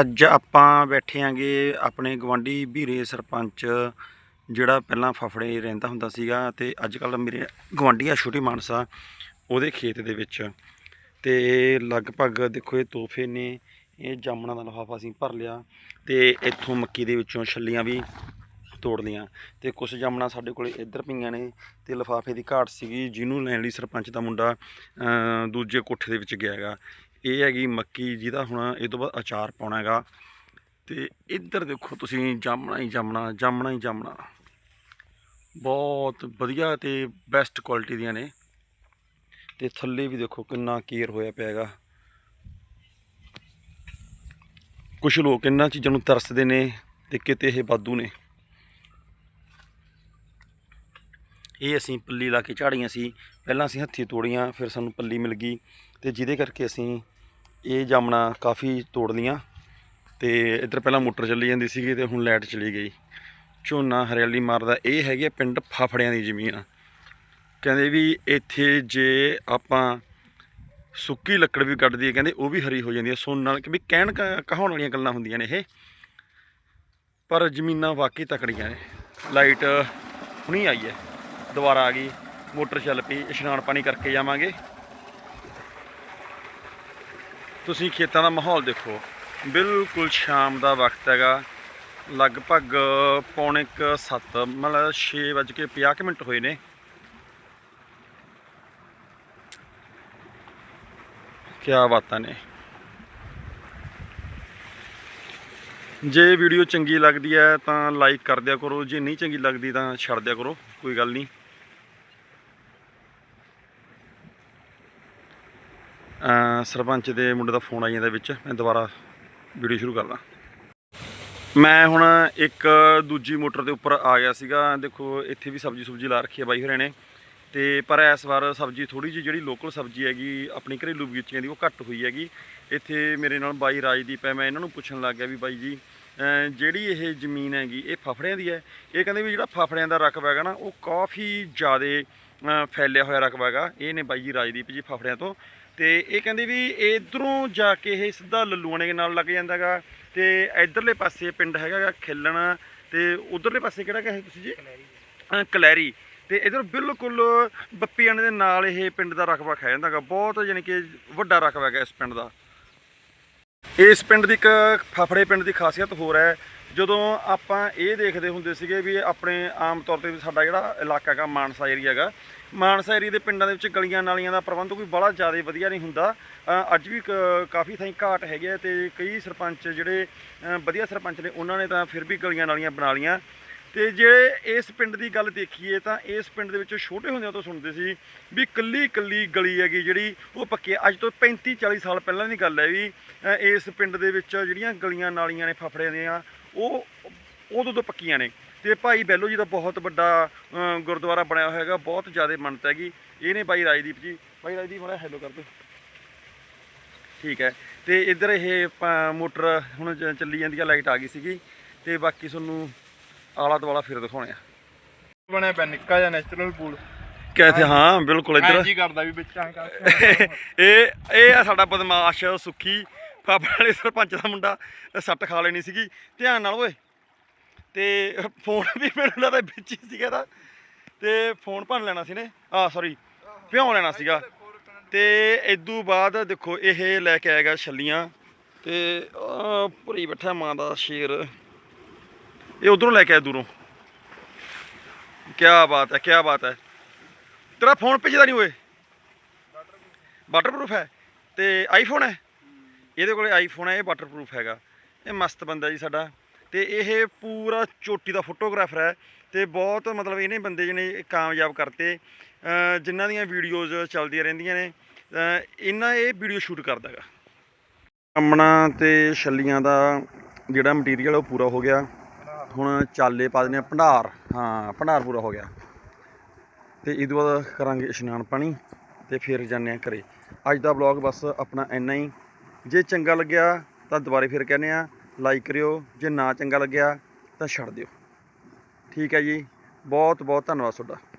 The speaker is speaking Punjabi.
ਅੱਜ ਆਪਾਂ ਬੈਠੇ ਆਂਗੇ ਆਪਣੇ ਗਵਾਂਢੀ ਵੀਰੇ ਸਰਪੰਚ, ਜਿਹੜਾ ਪਹਿਲਾਂ ਫਫੜੇ ਰਹਿੰਦਾ ਹੁੰਦਾ ਸੀਗਾ ਤੇ ਅੱਜ ਕੱਲ ਮੇਰੇ ਗਵਾਂਢੀ ਆ, ਛੋਟੀ ਮਾਨਸਾ, ਉਹਦੇ ਖੇਤ ਦੇ ਵਿੱਚ। ਤੇ ਲਗਭਗ ਦੇਖੋ ਇਹ ਤੋਹਫੇ ਨੇ, ਇਹ ਜਾਮਣਾ ਦਾ ਲਿਫਾਫਾ ਅਸੀਂ ਭਰ ਲਿਆ ਤੇ ਇੱਥੋਂ ਮੱਕੀ ਦੇ ਵਿੱਚੋਂ ਛੱਲੀਆਂ ਵੀ ਤੋੜ ਲੀਆਂ ਤੇ ਕੁਝ ਜਾਮਣਾ ਸਾਡੇ ਕੋਲੇ ਇੱਧਰ ਪਈਆਂ ਨੇ ਤੇ ਲਿਫਾਫੇ ਦੀ ਘਾਟ ਸੀਗੀ ਜਿਹਨੂੰ ਲੈਣ ਲਈ ਸਰਪੰਚ ਦਾ ਮੁੰਡਾ ਦੂਜੇ ਕੋਠੇ ਦੇ ਵਿੱਚ ਗਿਆ ਹੈਗਾ। ਇਹ ਹੈਗੀ ਮੱਕੀ ਜਿਹਦਾ ਹੁਣ ਇਹ ਤੋਂ ਬਾਅਦ ਅਚਾਰ ਪਾਉਣਾ ਹੈਗਾ। ਤੇ ਇੱਧਰ ਦੇਖੋ ਤੁਸੀਂ ਜਾਮਣਾ ਹੀ ਜਾਮਣਾ ਜਾਮਣਾ ਹੀ ਜਾਮਣਾ। ਬਹੁਤ ਵਧੀਆ ਤੇ ਬੈਸਟ ਕੁਆਲਿਟੀ ਦੀਆਂ ਨੇ। ਤੇ ਥੱਲੇ ਵੀ ਦੇਖੋ ਕਿੰਨਾ ਕੇਅਰ ਹੋਇਆ ਪਿਆ ਹੈਗਾ। ਕੁਝ ਲੋਕ ਇਹਨਾਂ ਚੀਜ਼ਾਂ ਨੂੰ ਤਰਸਦੇ ਨੇ ਤੇ ਕਿਤੇ ਇਹ ਬਾਦੂ ਨੇ। ਇਹ ਅਸੀਂ ਪੱਲੀ ਲਾ ਕੇ ਝਾੜੀਆਂ ਸੀ। ਪਹਿਲਾਂ ਅਸੀਂ ਹੱਥੀ ਤੋੜੀਆਂ, ਫਿਰ ਸਾਨੂੰ ਪੱਲੀ ਮਿਲ ਗਈ ਤੇ ਜਿਹਦੇ ਕਰਕੇ ਅਸੀਂ ਇਹ ਜਾਮਣਾ ਕਾਫੀ ਤੋੜ ਲੀਆਂ ਤੇ ਇੱਧਰ ਪਹਿਲਾਂ ਮੋਟਰ ਚੱਲੀ ਜਾਂਦੀ ਸੀਗੀ ਤੇ ਹੁਣ ਲਾਈਟ ਚਲੀ ਗਈ। ਝੋਨਾ ਹਰਿਆਲੀ ਮਾਰਦਾ, ਇਹ ਹੈਗੇ ਆ ਪਿੰਡ ਫਾਫੜਿਆਂ ਦੀ ਜ਼ਮੀਨ। ਕਹਿੰਦੇ ਵੀ ਇੱਥੇ ਜੇ ਆਪਾਂ ਸੁੱਕੀ ਲੱਕੜ ਵੀ ਕੱਢ ਦਈਏ, ਕਹਿੰਦੇ ਉਹ ਵੀ ਹਰੀ ਹੋ ਜਾਂਦੀ ਹੈ ਸੁਣਨ ਨਾਲ ਕਿ ਵੀ ਕਹਿਣ ਕ- ਕਹਾਉਣ ਵਾਲੀਆਂ ਗੱਲਾਂ ਹੁੰਦੀਆਂ ਨੇ ਇਹ। ਪਰ ਜ਼ਮੀਨਾਂ ਵਾਕਈ ਤਕੜੀਆਂ ਨੇ। ਲਾਈਟ ਹੁਣੀ ਆਈ ਹੈ। ਦੁਬਾਰਾ ਆ ਗਈ, ਮੋਟਰ ਚੱਲ ਪਈ, ਇਸ਼ਨਾਨ ਪਾਣੀ ਕਰਕੇ ਜਾਵਾਂਗੇ। ਤੁਸੀਂ ਖੇਤਾਂ ਦਾ ਮਾਹੌਲ ਦੇਖੋ, ਬਿਲਕੁਲ ਸ਼ਾਮ ਦਾ ਵਕਤ ਹੈਗਾ। ਲਗਭਗ ਪੌਣੇ 7 ਮਤਲਬ 6:50 ਮਿੰਟ ਹੋਏ ਨੇ। ਕਿਆ ਬਾਤਾਂ ਨੇ। ਜੇ ਵੀਡੀਓ ਚੰਗੀ ਲੱਗਦੀ ਹੈ ਤਾਂ ਲਾਈਕ ਕਰ ਦਿਆ ਕਰੋ, ਜੇ ਨਹੀਂ ਚੰਗੀ ਲੱਗਦੀ ਤਾਂ ਛੱਡ ਦਿਆ ਕਰੋ, ਕੋਈ ਗੱਲ ਨਹੀਂ। ਸਰਪੰਚ ਦੇ ਮੁੰਡੇ ਦਾ ਫੋਨ ਆਈ ਜਾਂਦਾ ਵਿੱਚ, ਮੈਂ ਦੁਬਾਰਾ ਵੀਡੀਓ ਸ਼ੁਰੂ ਕਰਦਾ। ਮੈਂ ਹੁਣ ਇੱਕ ਦੂਜੀ ਮੋਟਰ ਦੇ ਉੱਪਰ ਆ ਗਿਆ ਸੀਗਾ। ਦੇਖੋ, ਇੱਥੇ ਵੀ ਸਬਜ਼ੀ ਸੁਬਜੀ ਲਾ ਰੱਖੀ ਹੈ ਬਾਈ ਹੋਰਾਂ ਨੇ। ਤੇ ਪਰ ਇਸ ਵਾਰ ਸਬਜ਼ੀ ਥੋੜੀ ਜਿਹੀ ਜਿਹੜੀ ਲੋਕਲ ਸਬਜ਼ੀ ਹੈਗੀ, ਆਪਣੀ ਘਰੇਲੂ ਬਗੀਚੀਆਂ ਦੀ ਉਹ ਘੱਟ ਹੋਈ ਹੈਗੀ। ਇੱਥੇ ਮੇਰੇ ਨਾਲ ਬਾਈ ਰਾਜਦੀਪ ਹੈ, ਮੈਂ ਇਹਨਾਂ ਨੂੰ ਪੁੱਛਣ ਲੱਗ ਗਿਆ ਵੀ ਬਾਈ ਜੀ ਜਿਹੜੀ ਇਹ ਜ਼ਮੀਨ ਹੈਗੀ, ਇਹ ਫਫੜਿਆਂ ਦੀ ਹੈ? ਇਹ ਕਹਿੰਦੇ ਵੀ ਜਿਹੜਾ ਫਫੜਿਆਂ ਦਾ ਰਕਬਾ ਹੈਗਾ ਨਾ, ਉਹ ਕਾਫੀ ਜ਼ਿਆਦਾ ਫੈਲਿਆ ਹੋਇਆ ਰਕਬਾ ਹੈਗਾ। ਇਹ ਨੇ ਬਾਈ ਜੀ ਰਾਜਦੀਪ ਜੀ ਫਫੜਿਆਂ ਤੋਂ। ਤੇ ਇਹ ਕਹਿੰਦੇ ਵੀ ਇਧਰੋਂ ਜਾ ਕੇ ਇਹ ਸਿੱਧਾ ਲੱਲੂਆਣੇ ਦੇ ਨਾਲ ਲੱਗ ਜਾਂਦਾਗਾ ਤੇ ਇਧਰਲੇ ਪਾਸੇ ਪਿੰਡ ਹੈਗਾ ਗਾ ਖਿੱਲਣ ਤੇ ਉਧਰਲੇ ਪਾਸੇ ਕਿਹੜਾ ਕਹੇ ਤੁਸੀਂ ਜੀ? ਕਲੈਰੀ। ਤੇ ਇਧਰ ਬਿਲਕੁਲ ਬੱਪੀਆਣੇ ਦੇ ਨਾਲ ਇਹ ਪਿੰਡ ਦਾ ਰਕਬਾ ਖਾ ਜਾਂਦਾਗਾ ਬਹੁਤ ਯਾਨੀ ਕਿ ਵੱਡਾ ਰਕਬਾ ਹੈਗਾ ਇਸ ਪਿੰਡ ਦਾ। ਇਸ ਪਿੰਡ ਦੀ ਇੱਕ ਫਫੜੇ ਪਿੰਡ ਦੀ ਖਾਸੀਅਤ ਹੋਰ ਹੈ। ਜਦੋਂ ਆਪਾਂ ਇਹ ਦੇਖਦੇ ਹੁੰਦੇ ਸੀਗੇ ਵੀ ਆਪਣੇ ਆਮ ਤੌਰ ਤੇ ਸਾਡਾ ਜਿਹੜਾ ਇਲਾਕਾ ਹੈਗਾ, ਮਾਨਸਾ ਏਰੀਆ ਹੈਗਾ, ਮਾਨਸਾ ਏਰੀਆ ਦੇ ਪਿੰਡਾਂ ਦੇ ਵਿੱਚ ਗਲੀਆਂ ਨਾਲੀਆਂ ਦਾ ਪ੍ਰਬੰਧ ਕੋਈ ਬੜਾ ਜ਼ਿਆਦਾ ਵਧੀਆ ਨਹੀਂ ਹੁੰਦਾ। ਅੱਜ ਵੀ ਕ- ਕਾਫੀ ਥਾਈਂ ਘਾਟ ਹੈਗੇ ਆ ਤੇ ਕਈ ਸਰਪੰਚ ਜਿਹੜੇ ਵਧੀਆ ਸਰਪੰਚ ਨੇ, ਉਹਨਾਂ ਨੇ ਤਾਂ ਫਿਰ ਵੀ ਗਲੀਆਂ ਨਾਲੀਆਂ ਬਣਾ ਲੀਆਂ ਤੇ ਜੇ ਇਸ ਪਿੰਡ ਦੀ ਗੱਲ ਦੇਖੀਏ ਤਾਂ ਇਸ ਪਿੰਡ ਦੇ ਵਿੱਚ ਛੋਟੇ ਹੁੰਦਿਆਂ ਤੋਂ ਸੁਣਦੇ ਸੀ ਵੀ ਕੱਲੀ ਕੱਲੀ ਗਲੀ ਹੈਗੀ ਜਿਹੜੀ ਉਹ ਪੱਕੀ ਹੈ। ਅੱਜ ਤੋਂ 35 40 ਸਾਲ ਪਹਿਲਾਂ ਦੀ ਗੱਲ ਹੈ ਵੀ ਇਸ ਪਿੰਡ ਦੇ ਵਿੱਚ ਜਿਹੜੀਆਂ ਗਲੀਆਂ ਨਾਲੀਆਂ ਨੇ ਫਫੜੇ ਦੀਆਂ, ਉਹ ਉਦੋਂ ਤੋਂ ਪੱਕੀਆਂ ਨੇ। ਤੇ ਭਾਈ ਬੈਲੋ ਜੀ ਦਾ ਬਹੁਤ ਵੱਡਾ ਗੁਰਦੁਆਰਾ ਬਣਿਆ ਹੋਇਆ ਹੈਗਾ, ਬਹੁਤ ਜ਼ਿਆਦਾ ਮੰਨਤ ਹੈਗੀ। ਇਹ ਨੇ ਬਾਈ ਰਾਜਦੀਪ ਜੀ। ਬਾਈ ਰਾਜਦੀਪ, ਮਾੜਾ ਹੈਲੋ ਕਰ ਦਿਓ। ਠੀਕ ਹੈ। ਤੇ ਇੱਧਰ ਇਹ ਮੋਟਰ ਹੁਣ ਚੱਲੀ ਜਾਂਦੀ ਆ, ਲਾਈਟ ਆ ਗਈ ਸੀਗੀ। ਤੇ ਬਾਕੀ ਤੁਹਾਨੂੰ ਆਲਾ ਦੁਆਲਾ ਫਿਰ ਦਿਖਾਉਣੇ ਆ। ਬਣਿਆ ਪਿਆ ਨਿੱਕਾ ਜਿਹਾ ਨੈਚੁਰਲ ਪੂਲ ਕਿੱਥੇ ਹਾਂ ਬਿਲਕੁਲ ਇੱਧਰ। ਜੀ ਕਰਦਾ ਵੀ ਵਿੱਚ ਆਂ ਕਰ। ਇਹ ਇਹ ਆ ਸਾਡਾ ਬਦਮਾਸ਼ ਸੁੱਖੀ ਪਾਪਾ ਵਾਲੇ ਸਰਪੰਚ ਦਾ ਮੁੰਡਾ ਸੱਟ ਖਾ ਲੈਣੀ ਸੀਗੀ। ਧਿਆਨ ਨਾਲ ਓਏ। ਤੇ ਫੋਨ ਵੀ ਮੈਨੂੰ ਲੱਗਦਾ ਵਿੱਚ ਹੀ ਸੀਗਾ ਦਾ ਤੇ ਫੋਨ ਭੰਨ ਲੈਣਾ ਸੀ ਨੇ ਆ ਸੌਰੀ ਭਿਉਂ ਲੈਣਾ ਸੀਗਾ। ਤੇ ਇਦੋਂ ਬਾਅਦ ਦੇਖੋ ਇਹ ਲੈ ਕੇ ਆਏਗਾ ਛੱਲੀਆਂ। ਤੇ ਭੁਰੀ ਬੈਠਾ ਮਾਂ ਦਾ ਸ਼ੇਰ। ਇਹ ਉਧਰੋਂ ਲੈ ਕੇ ਆਇਆ ਦੂਰੋਂ। ਕੀ ਬਾਤ ਹੈ ਕੀ ਬਾਤ ਹੈ। ਤੇਰਾ ਫੋਨ ਭਿੱਜਦਾ ਨਹੀਂ ਓਏ। ਵਾਟਰਪ੍ਰੂਫ ਹੈ। ਤੇ ਆਈਫੋਨ ਹੈ? ਇਹਦੇ ਕੋਲੇ ਆਈਫੋਨ ਹੈ, ਇਹ ਵਾਟਰਪ੍ਰੂਫ ਹੈਗਾ। ਇਹ ਮਸਤ ਬੰਦਾ ਜੀ ਸਾਡਾ। ਤੇ ਇਹ ਪੂਰਾ ਚੋਟੀ ਦਾ ਫੋਟੋਗ੍ਰਾਫਰ ਹੈ। ਤੇ ਬਹੁਤ ਮਤਲਬ ਇਹਨੇ ਬੰਦੇ ਜਿਹਨੇ ਕਾਮਯਾਬ ਕਰਤੇ। ਜਿਨ੍ਹਾਂ ਦੀਆਂ ਵੀਡੀਓਜ਼ ਚੱਲਦੀਆਂ ਰਹਿੰਦੀਆਂ ਨੇ। ਇਹਨਾਂ ਇਹ ਵੀਡੀਓ ਸ਼ੂਟ ਕਰਦਾ ਹੈਗਾ। ਕੰਮਣਾ ਤੇ ਛੱਲੀਆਂ ਦਾ ਜਿਹੜਾ ਮਟੀਰੀਅਲ ਉਹ ਪੂਰਾ ਹੋ ਗਿਆ। ਹੁਣ ਚਾਲੇ ਪਾ ਦਿੰਦੇ ਆ ਭੰਡਾਰ। ਹਾਂ, ਭੰਡਾਰ ਪੂਰਾ ਹੋ ਗਿਆ। ਤੇ ਇਹ ਤੋਂ ਬਾਅਦ ਕਰਾਂਗੇ ਇਸ਼ਨਾਨ ਪਾਣੀ ਤੇ ਫਿਰ ਜਾਂਦੇ ਆ ਘਰੇ। ਅੱਜ ਦਾ ਵਲੌਗ ਬਸ ਆਪਣਾ ਇੰਨਾ ਹੀ। ਜੇ ਚੰਗਾ ਲੱਗਿਆ ਤਾਂ ਦੁਬਾਰੇ ਫਿਰ ਕਹਿੰਦੇ ਆ ਲਾਈਕ ਕਰਿਓ। ਜੇ ਨਾ ਚੰਗਾ ਲੱਗਿਆ ਤਾਂ ਛੱਡ ਦਿਓ। ਠੀਕ ਹੈ ਜੀ। ਬਹੁਤ ਬਹੁਤ ਧੰਨਵਾਦ ਤੁਹਾਡਾ।